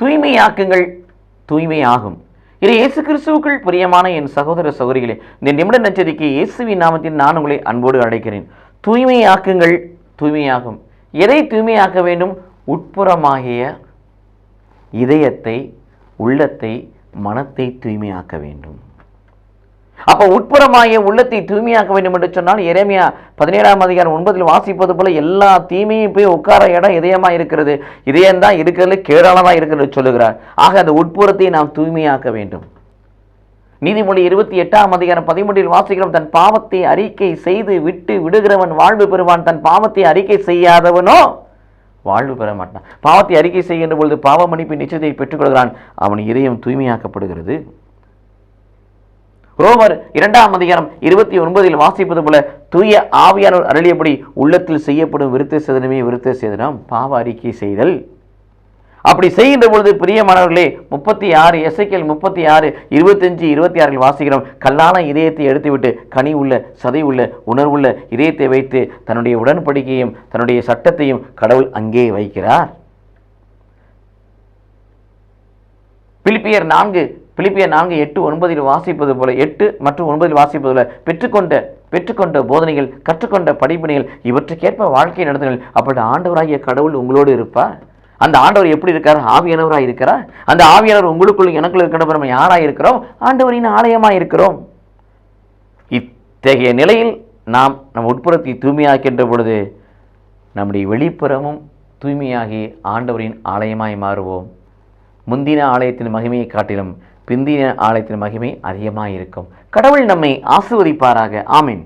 தூய்மையாக்குங்கள் தூய்மையாகும். இது இயேசு கிறிஸ்துவுக்குள் பிரியமான என் சகோதர சகோதரிகளே இந்த நிமிட நச்சரிக்கை இயேசுவின் நாமத்தில் நான் உங்களை அன்போடு அழைக்கிறேன். தூய்மையாக்குங்கள் தூய்மையாகும். எதை தூய்மையாக்க வேண்டும்? உட்புறமாகிய இதயத்தை உள்ளத்தை மனத்தை தூய்மையாக்க வேண்டும். அப்போ உட்புறமாகிய உள்ளத்தை தூய்மையாக்க வேண்டும் என்று சொன்னால் இறைமையா பதினேழாம் அதிகாரம் ஒன்பதில் வாசிப்பது போல எல்லா தீமையும் போய் உட்கார இடம் இதயமாக இருக்கிறது. இதயம் தான் இருக்கிறதுல இருக்கிறது சொல்லுகிறார். ஆக அந்த உட்புறத்தை நாம் தூய்மையாக்க வேண்டும். நீதிமொழி இருபத்தி எட்டாம் அதிகாரம் பதிமூன்றில் வாசிக்கிறோம் தன் பாவத்தை அறிக்கை செய்து விட்டு விடுகிறவன் வாழ்வு பெறுவான். தன் பாவத்தை அறிக்கை செய்யாதவனோ வாழ்வு பெற மாட்டான். பாவத்தை அறிக்கை செய்கின்ற பொழுது பாவ நிச்சயத்தை பெற்றுக்கொள்கிறான் அவன் இதயம் தூய்மையாக்கப்படுகிறது. ரோமர் இரண்டாம் அதிகாரம் இருபத்தி ஒன்பதில் வாசிப்பது போல தூய ஆவியானவர் அருளியபடி உள்ளத்தில் செய்யப்படும் விருத்த சேதனமே விருத்த சேதனம் பாவ அறிக்கை செய்தல். அப்படி செய்கின்ற பொழுது பிரியமானவர்களே முப்பத்தி ஆறு எசைக்கல் முப்பத்தி ஆறு இருபத்தஞ்சு இருபத்தி ஆறில் வாசிக்கிறோம். கல்லான இதயத்தை எடுத்துவிட்டு கனி உள்ள சதை உள்ள உணர்வுள்ள இதயத்தை வைத்து தன்னுடைய உடன்படிக்கையும் தன்னுடைய சட்டத்தையும் கடவுள் அங்கே வைக்கிறார். பிலிப்பியர் நான்கு பிலிப்பிய நான்கு எட்டு ஒன்பதில் வாசிப்பது போல எட்டு மற்றும் ஒன்பதில் வாசிப்பது போல பெற்றுக்கொண்ட பெற்றுக்கொண்ட போதனைகள் கற்றுக்கொண்ட படிப்பினைகள் இவற்றுக்கேற்ப வாழ்க்கை நடத்துங்கள். அப்படி ஆண்டவராகிய கடவுள் உங்களோடு இருப்பார். அந்த ஆண்டவர் எப்படி இருக்கார்? ஆவியானவராக இருக்கிறார். அந்த ஆவியானவர் உங்களுக்குள் எனக்குள்ள இருக்கிற நம்ம யாராக இருக்கிறோம்? ஆண்டவரின் ஆலயமாக இருக்கிறோம். இத்தகைய நிலையில் நாம் நம் உட்புறத்தை தூய்மையாக்கின்ற பொழுது நம்முடைய வெளிப்புறமும் தூய்மையாகி ஆண்டவரின் ஆலயமாய் மாறுவோம். முந்தின ஆலயத்தின் மகிமையை காட்டிலும் பிந்தின ஆலயத்தின் மகிமை அதிகமாக இருக்கும் கடவுள் நம்மை ஆசிர்வதிப்பாராக. ஆமீன்.